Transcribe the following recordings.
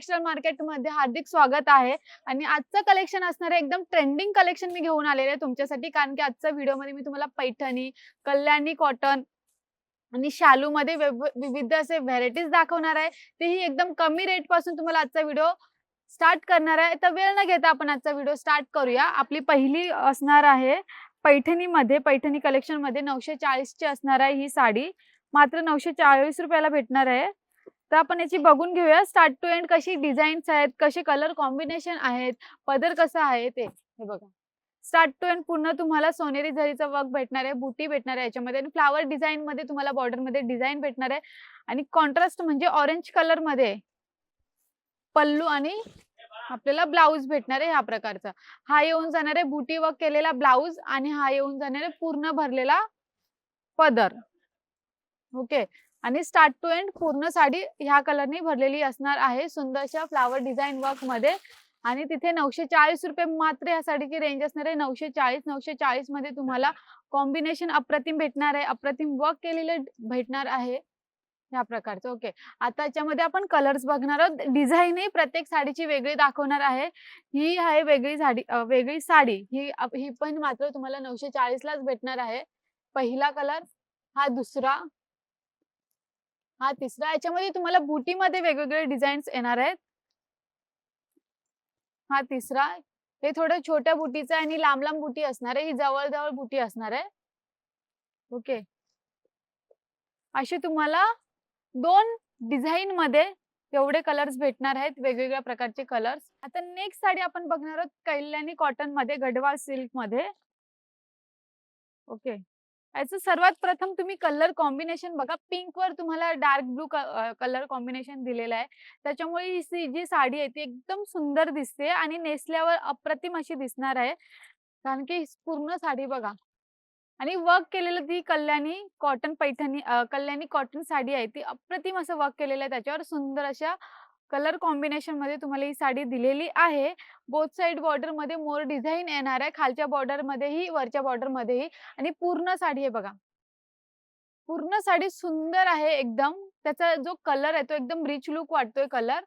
Textile मार्केटमध्ये हार्दिक स्वागत आहे. आणि आजचं कलेक्शन असणार आहे एकदम ट्रेंडिंग कलेक्शन मी घेऊन आलेले आहे तुमच्यासाठी. कारण की आजच्या व्हिडिओमध्ये मी तुम्हाला पैठणी कल्याणी कॉटन आणि शालू मध्ये विविध असे व्हेरायटीज दाखवणार आहे. तेही एकदम कमी रेटपासून तुम्हाला आजचा व्हिडिओ स्टार्ट करणार आहे. तर वेळ न घेता आपण आजचा व्हिडिओ स्टार्ट करूया. आपली पहिली असणार आहे पैठणीमध्ये पैठणी कलेक्शनमध्ये नऊशे चाळीसची असणार आहे ही साडी. मात्र नऊशे चाळीस रुपयाला भेटणार आहे. तर आपण याची बघून घेऊया. स्टार्ट टू एंड कशी डिझाईन्स आहेत कसे कलर कॉम्बिनेशन आहेत पदर कसं आहे ते. हे बघा. स्टार्ट टू एंड पूर्ण तुम्हाला सोनेरी झरीचा वर्क भेटणार आहे बुटी भेटणार आहे याच्यामध्ये आणि फ्लावर डिझाईन मध्ये तुम्हाला बॉर्डरमध्ये डिझाईन भेटणार आहे. आणि कॉन्ट्रास्ट म्हणजे ऑरेंज कलरमध्ये पल्लू आणि आपल्याला ब्लाऊज भेटणार आहे ह्या प्रकारचा. हा येऊन जाणार आहे बुटी वर्क केलेला ब्लाऊज आणि हा येऊन जाणार आहे पूर्ण भरलेला पदर. ओके आणि स्टार्ट टू एंड पूर्ण साडी ह्या कलरने भरलेली असणार आहे. सुंदरशा फ्लावर डिझाईन वर्कमध्ये. आणि तिथे नऊशे चाळीस रुपये मात्र या साडीची रेंज असणार आहे. नऊशे चाळीस नऊशे चाळीसमध्ये तुम्हाला कॉम्बिनेशन अप्रतिम भेटणार आहे. अप्रतिम वर्क केलेलं भेटणार आहे. ह्या प्रकारचं. ओके आता याच्यामध्ये आपण कलर्स बघणार आहोत. डिझाईनही प्रत्येक साडीची वेगळी दाखवणार आहे. ही आहे वेगळी साडी वेगळी साडी. ही ही पण मात्र तुम्हाला नऊशे चाळीस लाच भेटणार आहे. पहिला कलर हा दुसरा हा तिसरा याच्यामध्ये तुम्हाला बुटीमध्ये वेगवेगळे डिझाईन्स येणार आहेत. हा तिसरा हे थोडं छोट्या बुटीचं आणि लांब लांब बुटी असणार आहे. ही जवळ जवळ बुटी असणार आहे. ओके. अशी तुम्हाला दोन डिझाईन मध्ये एवढे कलर्स भेटणार आहेत वेगवेगळ्या प्रकारचे कलर्स. आता नेक्स्ट साडी आपण बघणार आहोत कैल्याणी कॉटनमध्ये गढवाल सिल्कमध्ये ओके. याचं सर्वात प्रथम तुम्ही कलर कॉम्बिनेशन बघा. पिंक वर तुम्हाला डार्क ब्लू कलर कॉम्बिनेशन दिलेलं आहे. त्याच्यामुळे ही जी साडी आहे ती एकदम सुंदर दिसते आणि नेसल्यावर अप्रतिम अशी दिसणार आहे. कारण की पूर्ण साडी बघा. आणि वर्क केलेलं ती कल्याणी कॉटन पैठणी कल्याणी कॉटन साडी आहे ती अप्रतिम असं वर्क केलेलं आहे त्याच्यावर. सुंदर अशा कलर कॉम्बिनेशनमध्ये तुम्हाला ही साडी दिलेली आहे. बोथ साइड बॉर्डरमध्ये मोर डिझाईन येणार आहे. खालच्या बॉर्डर मध्येही वरच्या बॉर्डर मध्येही आणि पूर्ण साडी आहे बघा. पूर्ण साडी सुंदर आहे एकदम. त्याचा जो कलर आहे तो एकदम रिच लुक वाटतोय कलर.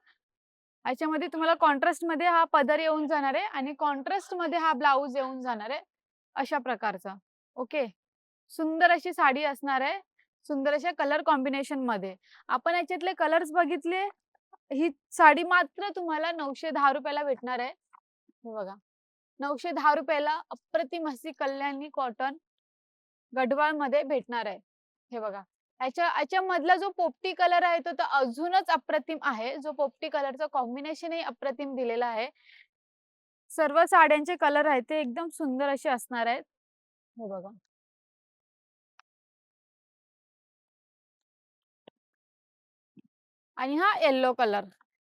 याच्यामध्ये तुम्हाला कॉन्ट्रास्टमध्ये हा पदर येऊन जाणार आहे आणि कॉन्ट्रास्टमध्ये हा ब्लाऊज येऊन जाणार आहे. अशा प्रकारचा. ओके? सुंदर अशी साडी असणार आहे. सुंदर अशा कलर कॉम्बिनेशनमध्ये. आपण याच्यातले कलर्स बघितले? ही साडी मात्र तुम्हाला नऊशे दहा रुपयाला भेटणार आहे. हे बघा. नऊशे दहा रुपयाला अप्रतिम अशी कल्याणी कॉटन गढवाळमध्ये भेटणार आहे. हे बघा. याच्या याच्या मधला जो पोपटी कलर आहे तो तर अजूनच अप्रतिम आहे. जो पोपटी कलरचा कॉम्बिनेशनही अप्रतिम दिलेला आहे. सर्व साड्यांचे कलर आहेत ते एकदम सुंदर असे असणार आहेत. हे बघा. आणि हा येल्लो कलर.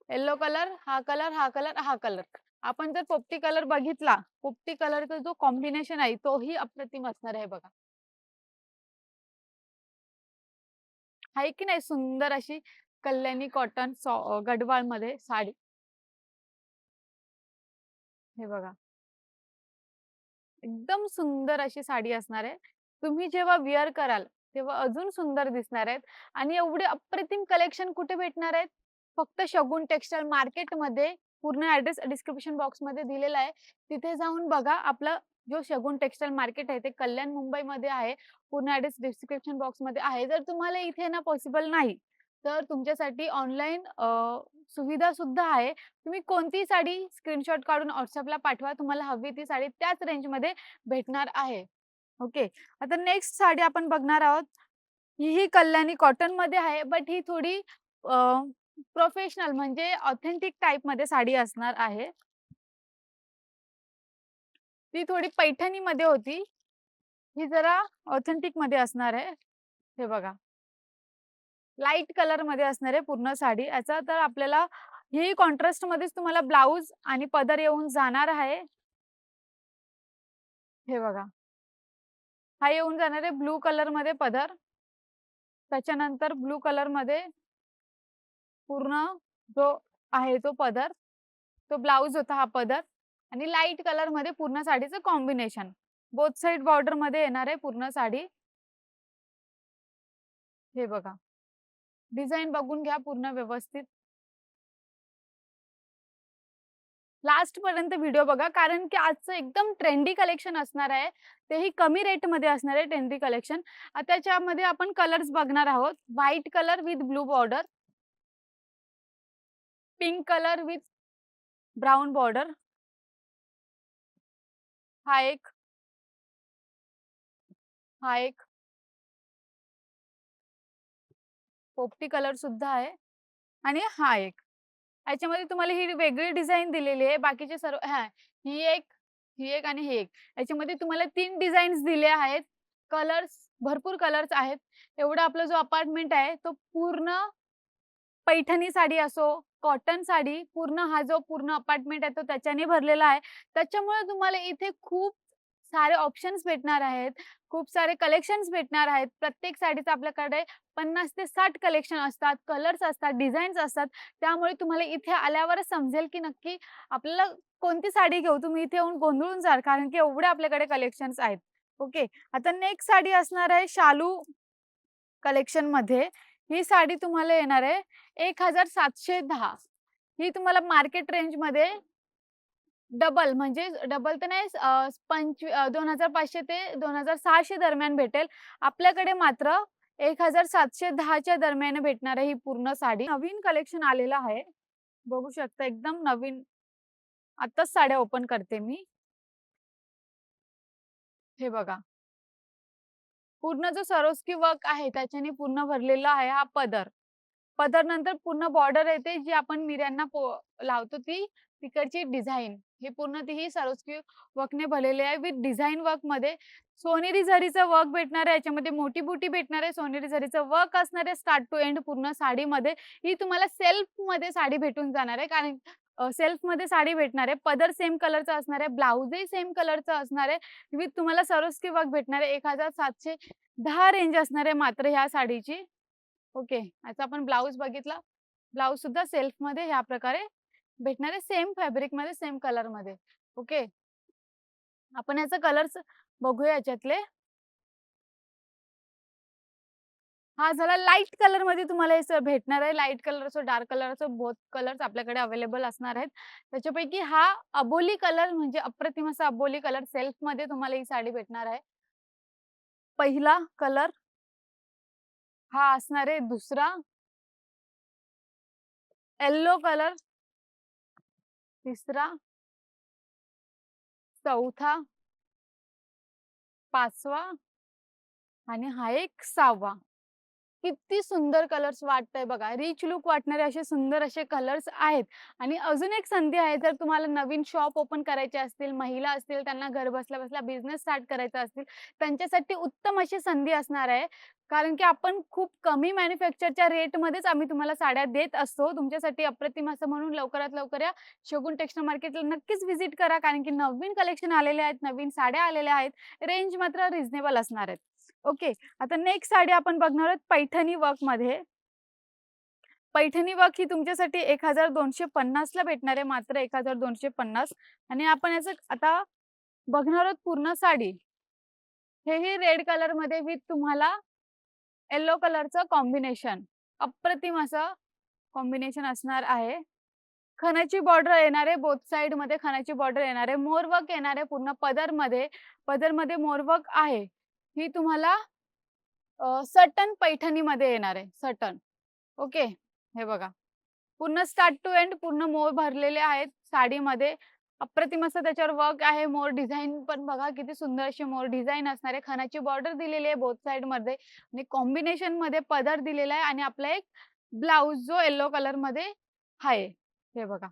येल्लो कलर हा कलर हा कलर हा कलर. आपण जर पोपटी कलर बघितला पोपटी कलरचा जो कॉम्बिनेशन आहे तोही अप्रतिम असणार आहे बघा. आहे की नाही सुंदर अशी कल्याणी कॉटन गडवाळमध्ये साडी? हे बघा. एकदम सुंदर अशी साडी असणार आहे. तुम्ही जेव्हा विअर कराल तेव्हा अजून सुंदर दिसणार आहेत. आणि एवढे अप्रतिम कलेक्शन कुठे भेटणार आहेत? फक्त शगुन टेक्सटाईल मार्केटमध्ये पूर्ण ऍड्रेस डिस्क्रिप्शन बॉक्समध्ये दिलेला आहे. तिथे जाऊन बघा आपलं जो शगुन टेक्सटाईल मार्केट आहे ते कल्याण मुंबईमध्ये आहे. पूर्ण ऍड्रेस डिस्क्रिप्शन बॉक्समध्ये आहे. जर तुम्हाला इथे ना पॉसिबल नाही तर तुमच्यासाठी ऑनलाईन सुविधा सुद्धा आहे. तुम्ही कोणती साडी स्क्रीनशॉट काढून व्हॉट्सअपला पाठवा. तुम्हाला हवी ती साडी त्याच रेंजमध्ये भेटणार आहे. ओके. आता नेक्स्ट साडी आपण बघणार आहोत. ही कल्याणी कॉटनमध्ये आहे बट ही थोडी प्रोफेशनल म्हणजे ऑथेंटिक टाइपमध्ये साडी असणार आहे. ती थोडी पैठणी मध्ये होती. ही जरा ऑथेंटिकमध्ये असणार आहे. हे बघा. लाइट कलरमध्ये असणार आहे पूर्ण साडी. याचा तर आपल्याला ही कॉन्ट्रास्ट मध्येच तुम्हाला ब्लाऊज आणि पदर येऊन जाणार आहे. हे बघा. हा येऊन जाणार आहे ब्लू कलरमध्ये पदर. त्याच्यानंतर ब्लू कलरमध्ये पूर्ण जो आहे तो पदर. तो ब्लाऊज होता हा पदर. आणि लाइट कलरमध्ये पूर्ण साडीचं कॉम्बिनेशन बोथ साइड बॉर्डरमध्ये येणार आहे पूर्ण साडी. हे बघा. डिझाईन बघून घ्या पूर्ण व्यवस्थित. लास्ट पर्यंत व्हिडिओ बघा. कारण की आजचं एकदम ट्रेंडी कलेक्शन असणार आहे. तेही कमी रेटमध्ये असणार आहे ट्रेंडी कलेक्शन त्याच्यामध्ये आपण कलर्स बघणार आहोत. White colour with blue border pink colour with brown border हा एक. हा एक. पोपटी कलर सुद्धा आहे. आणि हा एक. याच्यामध्ये तुम्हाला ही वेगळी डिझाईन दिलेली आहे. बाकीचे सर्व हा ही एक ही एक आणि ही एक. याच्यामध्ये तुम्हाला तीन डिझाईन्स दिले आहेत. कलर्स भरपूर कलर्स आहेत. एवढा आपला जो अपार्टमेंट आहे तो पूर्ण पैठणी साडी असो कॉटन साडी पूर्ण हा जो पूर्ण अपार्टमेंट आहे तो त्याच्याने भरलेला आहे. त्याच्यामुळे तुम्हाला इथे खूप सारे ऑप्शन्स भेटणार आहेत. खूप सारे कलेक्शन्स भेटणार आहेत. प्रत्येक साडीचं आपल्याकडे पन्नास ते साठ कलेक्शन असतात. कलर्स असतात डिझाईन्स असतात. त्यामुळे तुम्हाला इथे आल्यावरच समजेल की नक्की आपल्याला कोणती साडी घेऊ? तुम्ही इथे येऊन गोंधळून जाल कारण की एवढे आपल्याकडे कलेक्शन्स आहेत. ओके. आता नेक्स्ट साडी असणार आहे शालू कलेक्शनमध्ये. ही साडी तुम्हाला येणार आहे एक हजार सातशे दहा. ही तुम्हाला मार्केट रेंजमध्ये डबल म्हणजे डबल तर नाही पंचवी दोन हजार पाचशे ते दोन हजार सहाशे दरम्यान भेटेल. आपल्याकडे मात्र एक हजार सातशे दहाच्या दरम्यान भेटणार आहे ही पूर्ण साडी. नवीन कलेक्शन आलेलं आहे. बघू शकता एकदम नवीन. आताच साड्या ओपन करते मी. हे बघा. पूर्ण जो सरोस्की वर्क आहे त्याच्याने पूर्ण भरलेला आहे हा पदर. पदर नंतर पूर्ण बॉर्डर येते जी आपण मिऱ्यांना लावतो ती तिकडची डिझाईन हे पूर्ण ती ही सरोस्की वर्कने भरलेली आहे. विथ डिझाईन वर्कमध्ये सोनेरी झरीचं वर्क भेटणार आहे. याच्यामध्ये मोठी बुटी भेटणार आहे. सोनेरी झरीचं वर्क असणार आहे. स्टार्ट टू एंड पूर्ण साडीमध्ये. ही तुम्हाला सेल्फमध्ये साडी भेटून जाणार आहे. कारण सेल्फमध्ये साडी भेटणार आहे. पदर सेम कलरचा असणार आहे. ब्लाऊजही सेम कलरचा असणार आहे. विथ तुम्हाला सरोस्की वर्क भेटणार आहे. एक हजार सातशे दहा रेंज असणार आहे मात्र ह्या साडीची. ओके. याचा आपण ब्लाऊज बघितला. ब्लाऊज सुद्धा सेल्फमध्ये ह्या प्रकारे भेटणार आहे सेम फॅब्रिकमध्ये सेम कलरमध्ये ओके. आपण याचा कलर्स बघूया याच्यातले. हा झाला लाइट कलरमध्ये तुम्हाला हे भेटणार आहे. लाइट कलर असो डार्क कलर असो बोथ कलर्स आपल्याकडे अवेलेबल असणार आहेत. त्याच्यापैकी हा अबोली कलर म्हणजे अप्रतिम असा अबोली कलर सेल्फमध्ये तुम्हाला ही साडी भेटणार आहे. पहिला कलर हा असणार आहे दुसरा. येल्लो कलर तिसरा. चौथा. पाचवा. आणि हा एक सहावा. किती सुंदर कलर्स वाटतंय बघा. रिच लुक वाटणारे असे सुंदर असे कलर्स आहेत. आणि अजून एक संधी आहे जर तुम्हाला नवीन शॉप ओपन करायचे असतील महिला असतील त्यांना घर बसल्या बसल्या बिझनेस स्टार्ट करायचा असतील त्यांच्यासाठी उत्तम अशी संधी असणार आहे. कारण की आपण खूप कमी मॅन्युफॅक्चरच्या रेटमध्येच आम्ही तुम्हाला साड्या देत असतो. तुमच्यासाठी अप्रतिम असं म्हणून लवकरात लवकर या शगुन टेक्स्टाईल मार्केटला नक्कीच व्हिजिट करा. कारण की नवीन कलेक्शन आलेले आहेत नवीन साड्या आलेल्या आहेत. रेंज मात्र रिझनेबल असणार आहेत. ओके. आता नेक्स्ट साडी आपण बघणार आहोत पैठणी वर्कमध्ये. पैठणी वर्क ही तुमच्यासाठी एक हजार दोनशे पन्नास ला भेटणार आहे मात्र एक हजार दोनशे पन्नास. आणि आपण याच आता बघणार आहोत पूर्ण साडी. हेही रेड कलरमध्ये विथ तुम्हाला येल्लो कलरचं कॉम्बिनेशन अप्रतिम असं कॉम्बिनेशन असणार आहे. खणाची बॉर्डर येणार आहे बोथ साइडमध्ये खणाची बॉर्डर येणार आहे. मोरवर्क येणार आहे पूर्ण पदरमध्ये पदरमध्ये मोरवर्क आहे. ही तुम्हाला सटन पैठणी मध्ये येणार आहे सटन. ओके? हे बघा. पूर्ण स्टार्ट टू एंड पूर्ण मोर भरलेले आहेत साडीमध्ये. अप्रतिम असं त्याच्यावर वर्क आहे मोर डिझाईन पण बघा किती सुंदर अशी मोर डिझाईन असणार आहे. खानाची बॉर्डर दिलेली आहे बोथ साइडमध्ये आणि कॉम्बिनेशनमध्ये पदर दिलेला आहे आणि आपला एक ब्लाउज जो येल्लो कलरमध्ये आहे. हे बघा.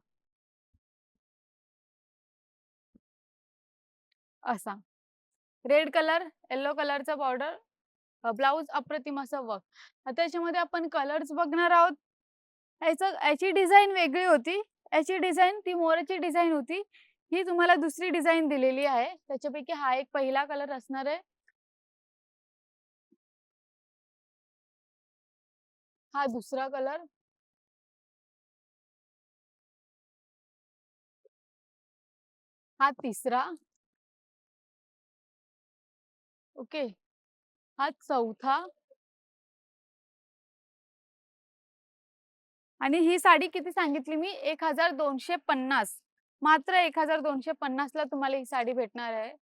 असा. रेड कलर येल्लो कलरचा बॉर्डर ब्लाऊज अप्रतिम असं वर्क त्याच्यामध्ये आपण कलर्स बघणार आहोत. याचं याची डिझाईन वेगळी होती. याची डिझाईन ती मोराची डिझाईन होती. ही तुम्हाला दुसरी डिझाईन दिलेली आहे. त्याच्यापैकी हा एक पहिला कलर असणार आहे. हा दुसरा कलर. हा तिसरा. ओके. हा चौथा. आणि ही साडी किती सांगितली मी? एक हजार दोनशे पन्नास. मात्र एक हजार दोनशे पन्नास ला तुम्हाला ही साडी भेटणार आहे.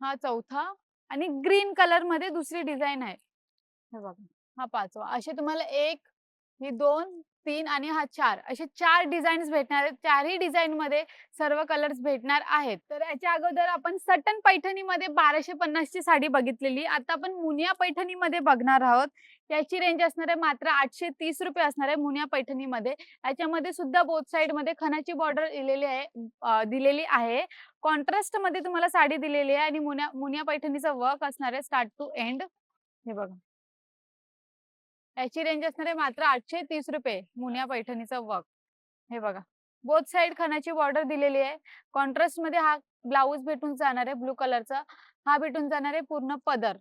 हा चौथा. आणि ग्रीन कलरमध्ये दुसरी डिझाईन आहे. हे बघा. हा पाचवा. असे तुम्हाला एक ही दोन तीन आणि हा चार. असे चार डिझाईन्स भेटणार आहेत. चारही डिझाईन मध्ये सर्व कलर्स भेटणार आहेत. तर याच्या अगोदर आपण सटन पैठणी मध्ये बाराशे पन्नास ची साडी बघितलेली. आता आपण मुनिया पैठणी मध्ये बघणार आहोत. याची रेंज असणार आहे मात्र आठशे तीस रुपये असणार आहे मुनिया पैठणी मध्ये याच्यामध्ये सुद्धा बोथ साइडमध्ये खणाची बॉर्डर दिलेली आहे दिलेली आहे. कॉन्ट्रास्टमध्ये तुम्हाला साडी दिलेली आहे आणि मुनिया मुनिया पैठणीचा वर्क असणार आहे स्टार्ट टू एंड हे बघा. याची रेंज असणार आहे मात्र आठशे तीस रुपये मुनिया पैठणीचा वर्क हे बघा. बोथ साइड खानाची बॉर्डर दिलेली आहे. कॉन्ट्रास्टमध्ये हा ब्लाऊज भेटून जाणार आहे ब्लू कलरचा हा भेटून जाणार आहे पूर्ण पदर.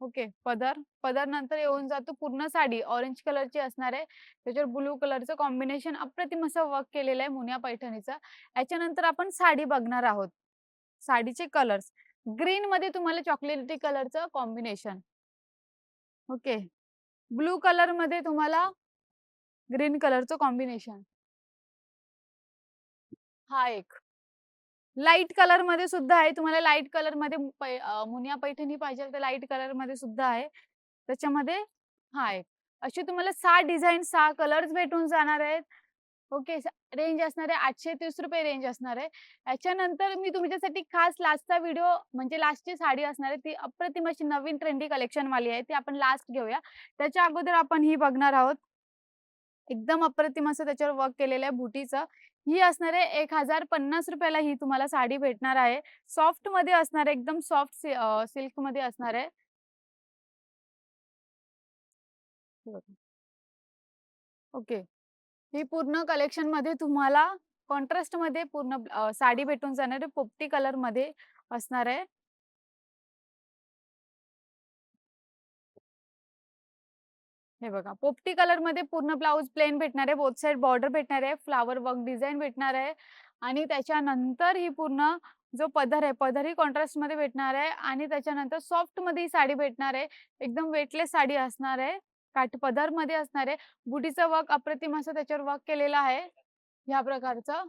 ओके पदर. पदर नंतर येऊन जातो पूर्ण साडी. ऑरेंज कलरची असणार. आहे त्याच्यावर ब्लू कलरचं कॉम्बिनेशन अप्रतिम असं वर्क केलेलं आहे मुनिया पैठणीचा. याच्यानंतर आपण साडी बघणार आहोत. साडीचे कलर्स ग्रीन मध्ये तुम्हाला चॉकलेटी कलरचं कॉम्बिनेशन ओके. ब्लू कलरमध्ये तुम्हाला ग्रीन कलरचं कॉम्बिनेशन. हा एक. लाइट कलरमध्ये सुद्धा आहे. तुम्हाला लाइट कलरमध्ये मुनिया पैठणी पाहिजे तर लाइट कलरमध्ये सुद्धा आहे. त्याच्यामध्ये हा एक. असे तुम्हाला सहा डिझाईन सहा कलर्स भेटून जाणार आहेत. ओके रेंज असणार आहे आठशे तीस रुपये रेंज असणार आहे. याच्यानंतर मी तुमच्यासाठी खास लास्टचा व्हिडिओ म्हणजे लास्टची साडी असणार आहे ती अप्रतिम अशी नवीन ट्रेंडी कलेक्शन वाली आहे ती आपण लास्ट घेऊया. त्याच्या अगोदर आपण ही बघणार आहोत. एकदम अप्रतिम असं त्याच्यावर वर्क केलेलं आहे बुटीचं. ही असणार आहे एक हजार पन्नास रुपयाला ही तुम्हाला साडी भेटणार आहे. सॉफ्टमध्ये असणार आहे एकदम सॉफ्ट सिल्कमध्ये असणार आहे. ओके. ही पूर्ण कलेक्शनमध्ये तुम्हाला कॉन्ट्रास्टमध्ये पूर्ण साडी भेटून जाणार आहे पोपटी कलरमध्ये असणार आहे. हे बघा पोपटी कलरमध्ये पूर्ण ब्लाऊज प्लेन भेटणार आहे बोथ साइड बॉर्डर भेटणार आहे फ्लावर वर्क डिझाईन भेटणार आहे आणि त्याच्यानंतर ही पूर्ण जो पदर आहे पदर ही कॉन्ट्रास्टमध्ये भेटणार आहे आणि त्याच्यानंतर सॉफ्टमध्ये ही साडी भेटणार आहे एकदम वेटलेस साडी असणार आहे. काठ पदरमध्ये असणारे बुटीचं वर्क अप्रतिम असं त्याच्यावर वर्क केलेलं आहे ह्या प्रकारचं.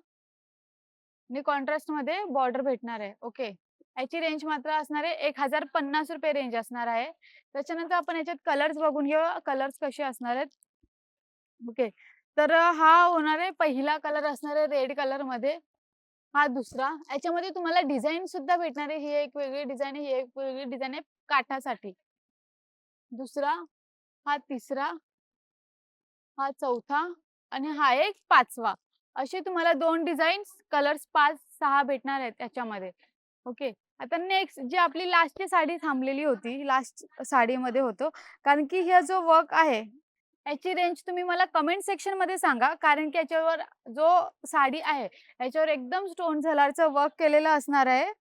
आणि कॉन्ट्रास्टमध्ये बॉर्डर भेटणार आहे. ओके. याची रेंज मात्र असणार आहे एक हजार पन्नास रुपये रेंज असणार आहे. त्याच्यानंतर आपण याच्यात कलर्स बघून घेऊ कलर्स कसे असणार आहेत. ओके. तर हा होणार आहे पहिला कलर असणार आहे रेड कलरमध्ये हा दुसरा. याच्यामध्ये तुम्हाला डिझाईन सुद्धा भेटणार आहे. ही एक वेगळी डिझाईन आहे ही एक वेगळी डिझाईन आहे काठासाठी. दुसरा. हा तिसरा हा चौथा आणि हा एक पाचवा. असे तुम्हाला दोन डिझाईन्स कलर्स पाच सहा भेटणार आहेत त्याच्यामध्ये ओके आता नेक्स्ट जी आपली लास्टची साडी थांबलेली होती लास्ट साडीमध्ये होतो. कारण की हा जो वर्क आहे याची रेंज तुम्ही मला कमेंट सेक्शनमध्ये सांगा. कारण की याच्यावर जो साडी आहे याच्यावर एकदम स्टोन झलारचं वर्क केलेलं असणार आहे.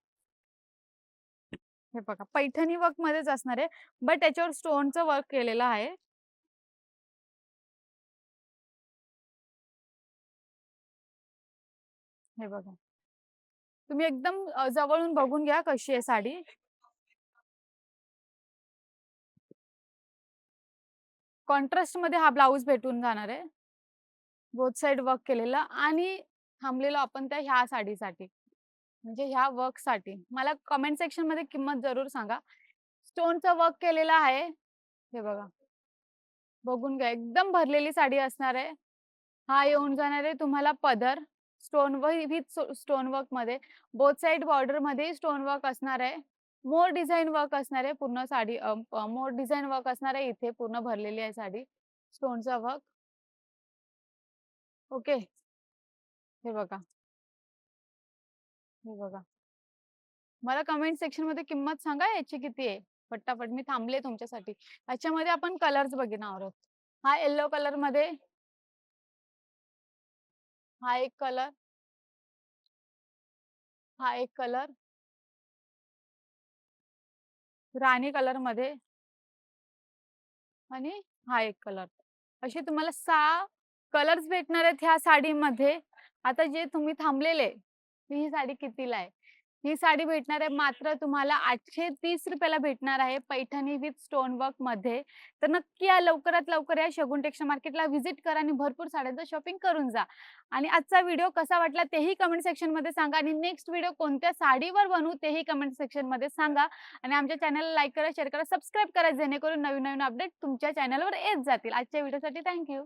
हे बघा पैठणी वर्क मध्येच असणार आहे बट त्याच्यावर स्टोनचं वर्क केलेलं आहे. हे बघा. तुम्ही एकदम जवळून बघून घ्या कशी आहे साडी. कॉन्ट्रास्टमध्ये हा ब्लाऊज भेटून जाणार आहे. बोथ साइड वर्क केलेला आणि थांबलेलो आपण त्या ह्या साडीसाठी. म्हणजे ह्या वर्कसाठी मला कमेंट सेक्शनमध्ये किंमत जरूर सांगा. स्टोनचा वर्क केलेला आहे. हे बघा. बघून घ्या. एकदम भरलेली साडी असणार आहे. हा येऊन जाणार आहे तुम्हाला पदर. स्टोन विथ स्टोन वर्कमध्ये बोथ साइड बॉर्डरमध्ये स्टोन वर्क असणार आहे. मोर डिझाईन वर्क असणार आहे पूर्ण साडी. मोर डिझाईन वर्क असणार आहे. इथे पूर्ण भरलेली आहे साडी. स्टोनचा वर्क. ओके. हे बघा. हे बघा. मला कमेंट सेक्शनमध्ये किंमत सांगा याची किती आहे? पटापट मी थांबले तुमच्यासाठी. याच्यामध्ये आपण कलर्स बघणार आहोत. हा येल्लो कलरमध्ये हा एक कलर हा एक कलर राणी कलरमध्ये आणि हा एक कलर असे तुम्हाला सहा कलर्स भेटणार आहेत ह्या साडीमध्ये. आता जे तुम्ही थांबलेले ही साडी कितीला आहे? ही साडी भेटणार आहे मात्र तुम्हाला आठशे तीस रुपयाला भेटणार आहे पैठणी विथ स्टोन वर्कमध्ये. तर नक्की या लवकरात लवकर या शगुन टेक्स्टाईल मार्केटला व्हिजिट करा आणि भरपूर साड्यांचं शॉपिंग करून जा. आणि आजचा व्हिडिओ कसा वाटला तेही कमेंट सेक्शनमध्ये सांगा आणि नेक्स्ट व्हिडिओ कोणत्या साडीवर बनवू तेही कमेंट सेक्शनमध्ये सांगा. आणि आमच्या चॅनलला लाईक करा शेअर करा सबस्क्राईब करा जेणेकरून नवीन नवीन अपडेट तुमच्या चॅनलवर येत जातील. आजच्या व्हिडिओसाठी थँक्यू